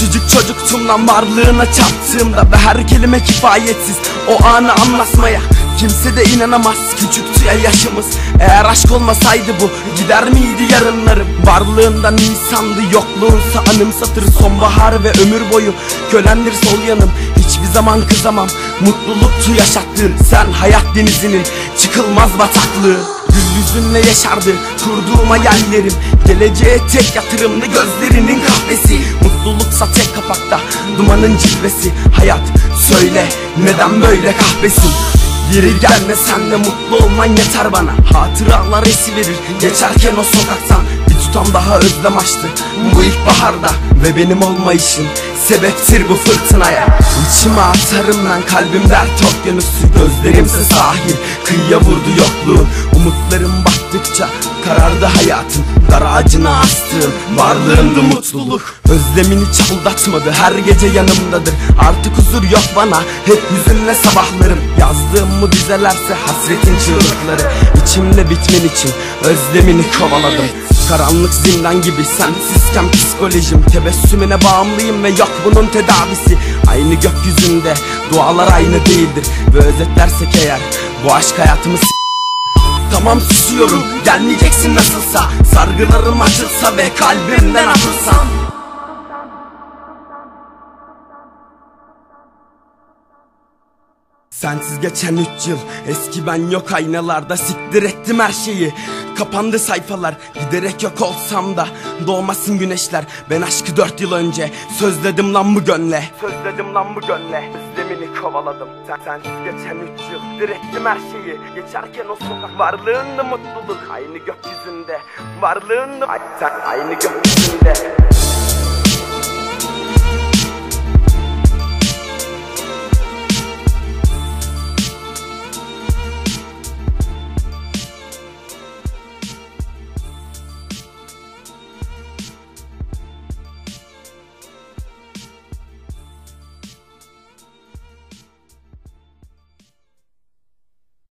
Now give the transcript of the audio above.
Küçücük çocuktum lan varlığına çarptığımda Ve her kelime kifayetsiz. O anı anlatmaya Kimse de inanamaz. Küçüktü ya yaşımız Eğer aşk olmasaydı bu gider miydi yarınlarım Varlığından insandı yokluğunsa anımsatır Sonbahar ve ömür boyu kölendir sol yanım. Hiçbir zaman kızamam mutluluktu yaşattığın. Sen hayat denizinin çıkılmaz bataklığı Gül yüzünle yaşardı kurduğum hayallerim. Geleceğe tek yatırımlı gözlerinin kahvesi. Mutluluksa tek kapakta dumanın cilvesi. Hayat söyle neden böyle kahvesin Yeri gelme senle mutlu olman yeter bana. Hatıralar esiverir geçerken o sokaktan tutam daha özlem açtı. Bu ilkbaharda Ve benim olmayışım sebeptir bu fırtınaya. İçime atarım ben kalbim dert. Okyanusu Gözlerimse sahil. Kıyıya vurdu yokluğun. Umutlarım battıkça karardı hayatın. Dar ağacına astığım varlığımdı mutluluk. Özlemini çaldatmadı her gece yanımdadır. Artık huzur yok bana hep hüzünle sabahlarım. Yazdığım bu dizelerse hasretin çığlıkları. İçimde bitmen için özlemini kovaladım. Karanlık zindan gibi sensizken psikolojim Tebessümüne bağımlıyım ve yok bunun tedavisi. Aynı gökyüzünde dualar aynı değildir. Ve özetlersek eğer bu aşk hayatımı Tamam susuyorum. Gelmeyeceksin nasılsa. Sargılarım açılsa ve kalbimden atılsam. Sensiz geçen üç yıl eski ben yok aynalarda. Siktir ettim her şeyi. Kapandı sayfalar giderek yok olsam da. Doğmasın güneşler ben aşkı dört yıl önce. Sözledim lan bu gönle. Sözledim lan bu gönle Özlemini kovaladım. Sen, sensiz geçen üç yıl Direttim her şeyi. Geçerken o sokak Varlığında mutluluk. Aynı gökyüzünde Varlığında Sen aynı gökyüzünde